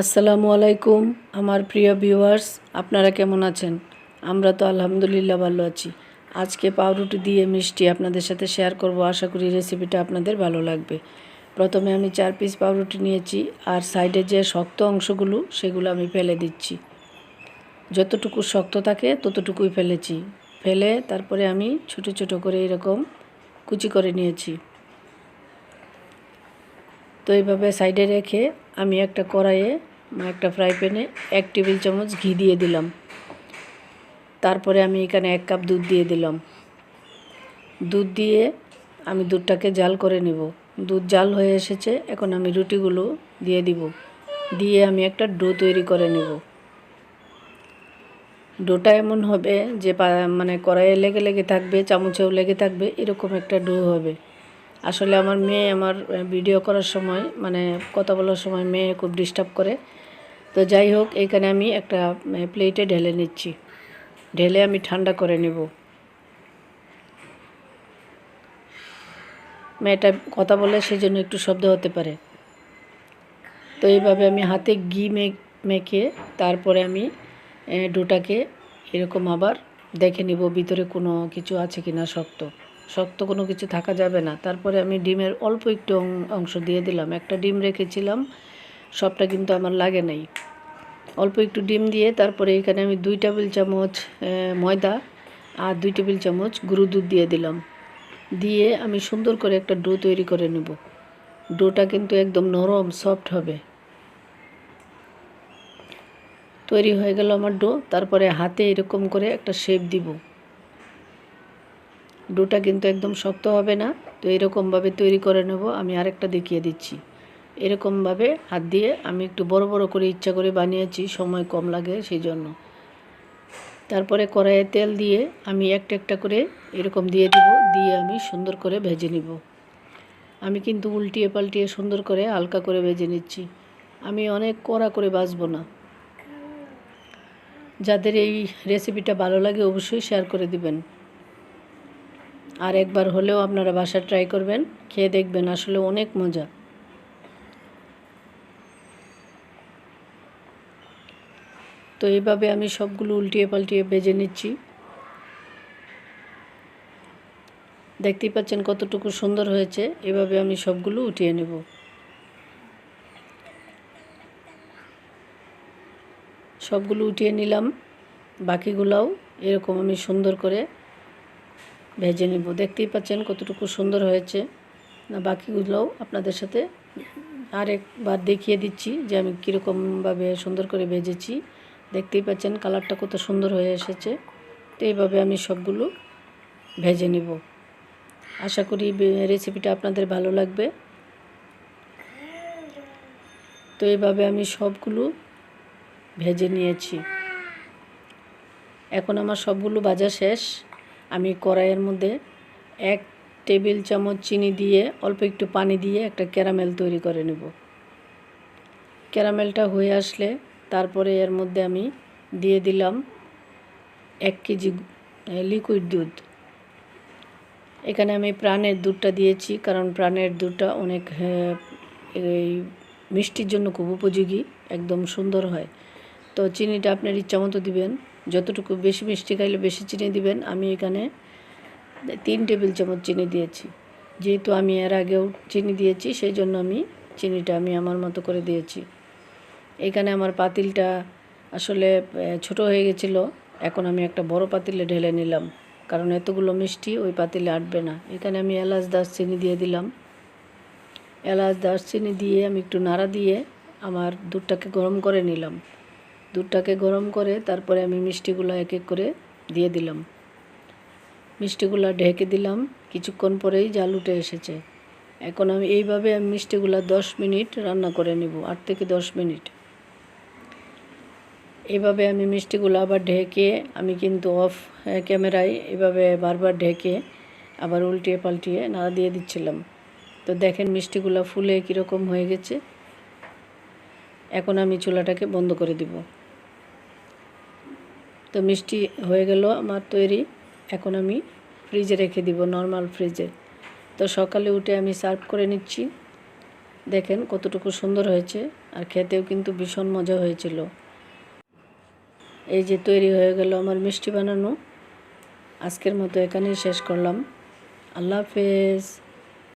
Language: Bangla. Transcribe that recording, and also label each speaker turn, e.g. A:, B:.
A: আসসালামু আলাইকুম, আমার প্রিয় ভিউয়ার্স, আপনারা কেমন আছেন? আমরা তো আলহামদুলিল্লাহ ভালো আছি। আজকে পাউরুটি দিয়ে মিষ্টি আপনাদের সাথে শেয়ার করব। আশা করি রেসিপিটা আপনাদের ভালো লাগবে। প্রথমে আমি চার পিস পাউরুটি নিয়েছি, আর সাইডে যে শক্ত অংশগুলো, সেগুলো আমি ফেলে দিচ্ছি। যতটুকু শক্ত থাকে, ততটুকুই ফেলেছি। ফেলে তারপরে আমি ছোট ছোট করে এরকম কুচি করে নিয়েছি। তো এইভাবে সাইডে রেখে আমি একটা কড়াইয়ে একটা ফ্রাই প্যানে এক টেবিল চামচ ঘি দিয়ে দিলাম। তারপরে আমি এখানে এক কাপ দুধ দিয়ে দিলাম। দুধ দিয়ে আমি দুধটাকে জাল করে নিব। দুধ জাল হয়ে এসেছে, এখন আমি রুটিগুলো দিয়ে দিব। দিয়ে আমি একটা ডো তৈরি করে নেব। ডোটা এমন হবে যে মানে কড়াইয়ে লেগে লেগে থাকবে, চামচেও লেগে থাকবে, এরকম একটা ডো হবে। আসলে আমার মেয়ে আমার ভিডিও করার সময় মানে কথা বলার সময় মেয়ে খুব ডিস্টার্ব করে। তো যাই হোক, এখানে আমি একটা প্লেটে ঢেলে নিচ্ছি। ঢেলে আমি ঠান্ডা করে নেব। মেয়েটা কথা বলে সেই জন্য একটু শব্দ হতে পারে। তো এইভাবে আমি হাতে ঘি মেখে তারপরে আমি ডোটাকে এরকম আবার দেখে নিব ভিতরে কোনো কিছু আছে কি না শক্ত। শক্ত কোনো কিছু থাকা যাবে না। তারপরে আমি ডিমের অল্প একটু অংশ দিয়ে দিলাম। একটা ডিম রেখেছিলাম, সবটা কিন্তু আমার লাগে নাই। অল্প একটু ডিম দিয়ে তারপরে এখানে আমি দুই টেবিল চামচ ময়দা আর দুই টেবিল চামচ গুঁড়ো দুধ দিয়ে দিলাম। দিয়ে আমি সুন্দর করে একটা ডো তৈরি করে নেব। ডোটা কিন্তু একদম নরম, সফট হবে। তৈরি হয়ে গেল আমার ডো। তারপরে হাতে এরকম করে একটা শেপ দিব। ডোটা কিন্তু একদম শক্ত হবে না। তো এরকমভাবে তৈরি করে নেব, আমি আরেকটা দেখিয়ে দিচ্ছি। এরকমভাবে হাত দিয়ে আমি একটু বড় বড় করে ইচ্ছা করে বানিয়েছি, সময় কম লাগে সেই জন্য তারপরে কড়াইয়ে তেল দিয়ে আমি একটা একটা করে এরকম দিয়ে দিব, দিয়ে আমি সুন্দর করে ভেজে নিব। আমি কিন্তু উল্টিয়ে পাল্টিয়ে সুন্দর করে হালকা করে ভেজে নিচ্ছি। আমি অনেক কড়া করে বাজবো না। যাদের এই রেসিপিটা ভালো লাগে অবশ্যই শেয়ার করে দিবেন। আর একবার হলেও আপনারা বাসা ট্রাই করবেন, খেয়ে দেখবেন আসলে অনেক মজা। তো এইভাবে আমি সবগুলো উল্টিয়ে পাল্টিয়ে বেজে নিচ্ছি। দেখতেই পাচ্ছেন কতটুকু সুন্দর হয়েছে, এভাবে আমি সবগুলো উঠিয়ে নেব। সবগুলো উঠিয়ে নিলাম, বাকিগুলোও এরকম আমি সুন্দর করে ভেজে নেব। দেখতেই পাচ্ছেন কতটুকু সুন্দর হয়েছে। না, বাকিগুলোও আপনাদের সাথে আরেকবার দেখিয়ে দিচ্ছি যে আমি কীরকমভাবে সুন্দর করে ভেজেছি। দেখতেই পাচ্ছেন কালারটা কত সুন্দর হয়ে এসেছে। তো এইভাবে আমি সবগুলো ভেজে নিব। আশা করি রেসিপিটা আপনাদের ভালো লাগবে। তো এইভাবে আমি সবগুলো ভেজে নিয়েছি। এখন আমার সবগুলো ভাজা শেষ। আমি কড়াইয়ের মধ্যে এক টেবিল চামচ চিনি দিয়ে অল্প একটু পানি দিয়ে একটা ক্যারামেল তৈরি করে নেব। ক্যারামেলটা হয়ে আসলে তারপরে এর মধ্যে আমি দিয়ে দিলাম এক কেজি লিকুইড দুধ। এখানে আমি প্রাণের দুধটা দিয়েছি কারণ প্রাণের দুধটা অনেক এই মিষ্টির জন্য খুব উপযোগী, একদম সুন্দর হয়। তো চিনিটা আপনার ইচ্ছা মতো দিবেন। যতটুকু বেশি মিষ্টি খাইলে বেশি চিনি দিবেন, আমি এখানে তিন টেবিল চামচ চিনি দিয়েছি। যেহেতু আমি এর আগেও চিনি দিয়েছি সেই জন্য আমি চিনিটা আমি আমার মতো করে দিয়েছি। এখানে আমার পাতিলটা আসলে ছোট হয়ে গেছিল, এখন আমি একটা বড় পাতিলে ঢেলে নিলাম। কারণ এতগুলো মিষ্টি ওই পাতিলে আটবে না। এখানে আমি এলাচ, দারচিনি দিয়ে দিলাম। এলাচ, দারচিনি দিয়ে আমি একটু নাড়া দিয়ে আমার দুধটাকে গরম করে নিলাম। দুধটাকে গরম করে তারপরে আমি মিষ্টিগুলো এক এক করে দিয়ে দিলাম। মিষ্টিগুলো ঢেকে দিলাম। কিছুক্ষণ পরেই জাল উঠে এসেছে। এখন আমি এইভাবে আমি মিষ্টিগুলো দশ মিনিট রান্না করে নিব, আট থেকে দশ মিনিট। এভাবে আমি মিষ্টিগুলো আবার ঢেকে আমি কিন্তু অফ ক্যামেরায় এভাবে বারবার ঢেকে আবার উল্টিয়ে পাল্টিয়ে নাড়া দিয়ে দিচ্ছিলাম। তো দেখেন মিষ্টিগুলো ফুলে কীরকম হয়ে গেছে। এখন আমি চুলাটাকে বন্ধ করে দিব। তো মিষ্টি হয়ে গেল আমার তৈরি। এখন আমি ফ্রিজে রেখে দিব নর্মাল ফ্রিজে তো সকালে উঠে আমি সার্ভ করে নিচ্ছি। দেখেন কতটুকু সুন্দর হয়েছে আর খেতেও কিন্তু ভীষণ মজা হয়েছিল। এই যে তৈরি হয়ে গেল আমার মিষ্টি বানানো। আজকের মতো এখানেই শেষ করলাম। আল্লাহ হাফেজ।